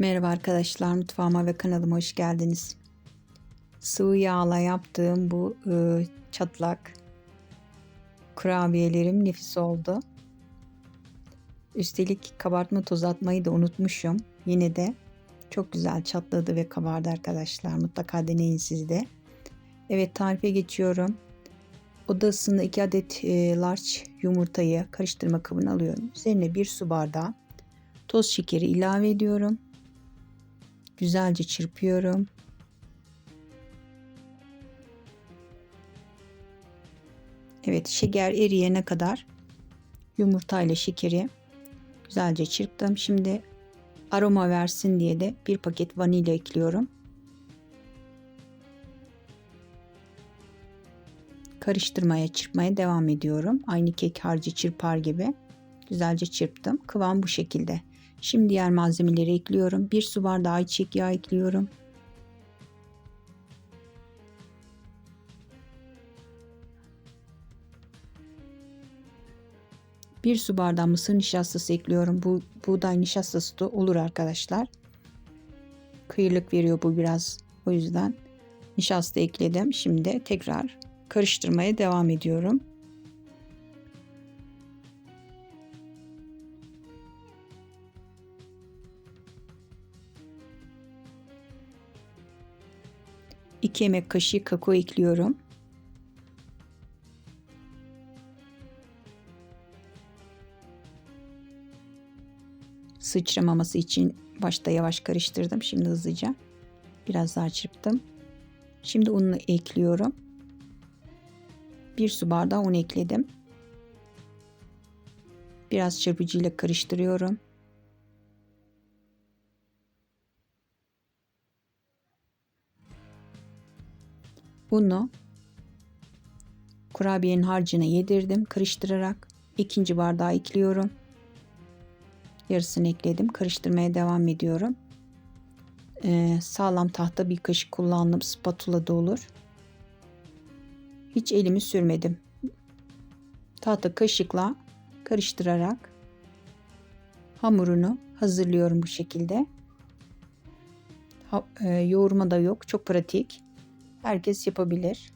Merhaba arkadaşlar mutfağıma ve kanalıma hoş geldiniz. Sıvı yağla yaptığım bu e, çatlak kurabiyelerim nefis oldu. Üstelik kabartma tozu atmayı da unutmuşum. Yine de çok güzel çatladı ve kabardı arkadaşlar. Mutlaka deneyin siz de. Evet tarife geçiyorum. Oda ısısında 2 adet e, large yumurtayı karıştırma kabına alıyorum. Üzerine 1 su bardağı toz şekeri ilave ediyorum. Güzelce çırpıyorum. Evet şeker eriyene kadar yumurta ile şekeri güzelce çırptım. Şimdi aroma versin diye de bir paket vanilya ekliyorum. Karıştırmaya, çırpmaya devam ediyorum. Aynı kek harcı çırpar gibi. Güzelce çırptım. Kıvam bu şekilde. Şimdi diğer malzemeleri ekliyorum. Bir su bardağı ayçiçek yağı ekliyorum. Bir su bardağı mısır nişastası ekliyorum. Bu buğday nişastası da olur arkadaşlar. Kıyırlık veriyor bu biraz. O yüzden nişasta ekledim. Şimdi tekrar karıştırmaya devam ediyorum. 2 yemek kaşığı kakao ekliyorum. Sıçramaması için başta yavaş karıştırdım. Şimdi hızlıca biraz daha çırptım. Şimdi ununu ekliyorum. Bir su bardağı un ekledim. Biraz çırpıcıyla karıştırıyorum. Bunu kurabiyenin harcına yedirdim karıştırarak. ikinci bardağı ekliyorum. Yarısını ekledim. Karıştırmaya devam ediyorum. Ee, sağlam tahta bir kaşık kullandım. Spatula da olur. Hiç elimi sürmedim. Tahta kaşıkla karıştırarak hamurunu hazırlıyorum bu şekilde. Ha, e, yoğurma da yok. Çok pratik herkes yapabilir.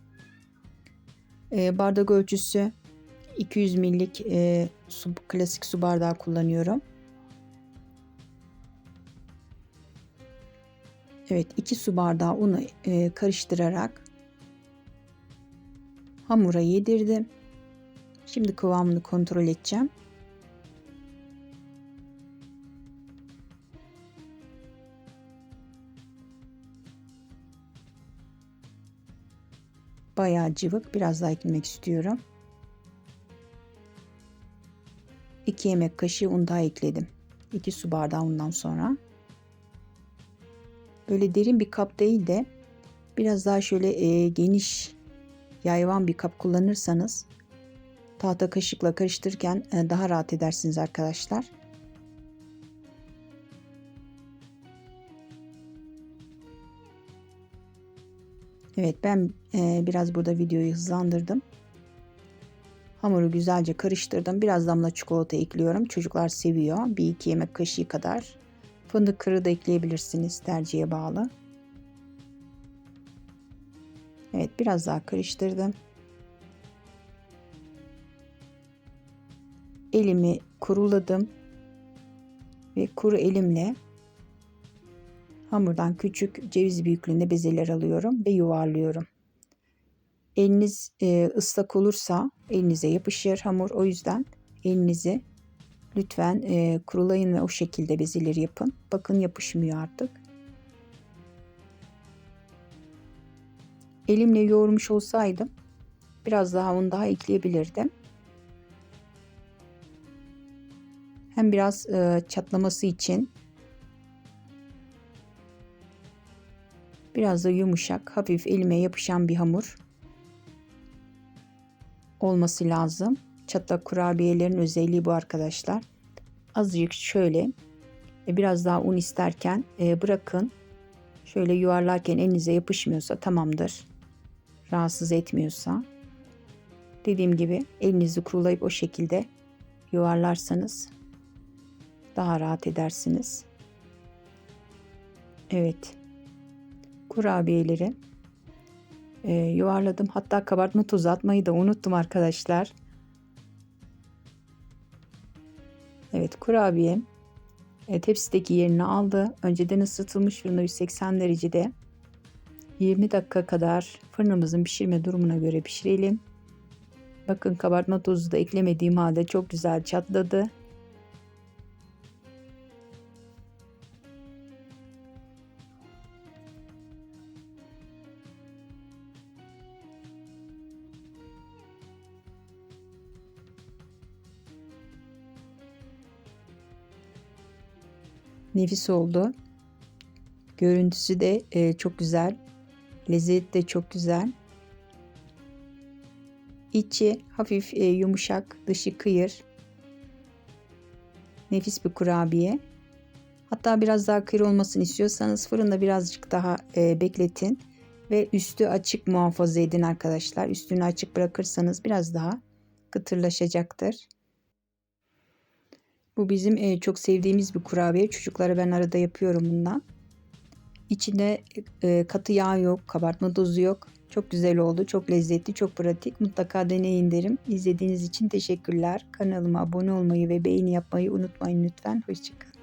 E, bardak ölçüsü 200 millik e, su, klasik su bardağı kullanıyorum. Evet 2 su bardağı unu e, karıştırarak hamura yedirdim. Şimdi kıvamını kontrol edeceğim. Bayağı cıvık. Biraz daha eklemek istiyorum. 2 yemek kaşığı un daha ekledim. 2 su bardağı undan sonra. Böyle derin bir kap değil de biraz daha şöyle e, geniş yayvan bir kap kullanırsanız tahta kaşıkla karıştırırken e, daha rahat edersiniz arkadaşlar. Evet ben e, biraz burada videoyu hızlandırdım. Hamuru güzelce karıştırdım. Biraz damla çikolata ekliyorum. Çocuklar seviyor. Bir iki yemek kaşığı kadar. Fındık kırığı da ekleyebilirsiniz. Tercihe bağlı. Evet biraz daha karıştırdım. Elimi kuruladım. Ve kuru elimle Hamurdan küçük ceviz büyüklüğünde bezeler alıyorum ve yuvarlıyorum. Eliniz e, ıslak olursa elinize yapışır hamur. O yüzden elinizi lütfen e, kurulayın ve o şekilde bezeleri yapın. Bakın yapışmıyor artık. Elimle yoğurmuş olsaydım biraz daha un daha ekleyebilirdim. Hem biraz e, çatlaması için Biraz da yumuşak, hafif elime yapışan bir hamur olması lazım. Çatlak kurabiyelerin özelliği bu arkadaşlar. Azıcık şöyle e, biraz daha un isterken e, bırakın. Şöyle yuvarlarken elinize yapışmıyorsa tamamdır. Rahatsız etmiyorsa. Dediğim gibi elinizi kurulayıp o şekilde yuvarlarsanız daha rahat edersiniz. Evet. Kurabiyeleri e, yuvarladım. Hatta kabartma tozu atmayı da unuttum arkadaşlar. Evet kurabiyem e, tepsideki yerini aldı. Önceden ısıtılmış fırında 180 derecede 20 dakika kadar fırınımızın pişirme durumuna göre pişirelim. Bakın kabartma tozu da eklemediğim halde çok güzel çatladı. Nefis oldu. Görüntüsü de e, çok güzel. Lezzeti de çok güzel. İçi hafif e, yumuşak, dışı kıyır. Nefis bir kurabiye. Hatta biraz daha kıyır olmasını istiyorsanız fırında birazcık daha e, bekletin ve üstü açık muhafaza edin arkadaşlar. Üstünü açık bırakırsanız biraz daha kıtırlaşacaktır. Bu bizim e, çok sevdiğimiz bir kurabiye. Çocuklara ben arada yapıyorum bundan. İçinde e, katı yağ yok, kabartma tozu yok. Çok güzel oldu, çok lezzetli, çok pratik. Mutlaka deneyin derim. İzlediğiniz için teşekkürler. Kanalıma abone olmayı ve beğeni yapmayı unutmayın lütfen. Hoşçakalın.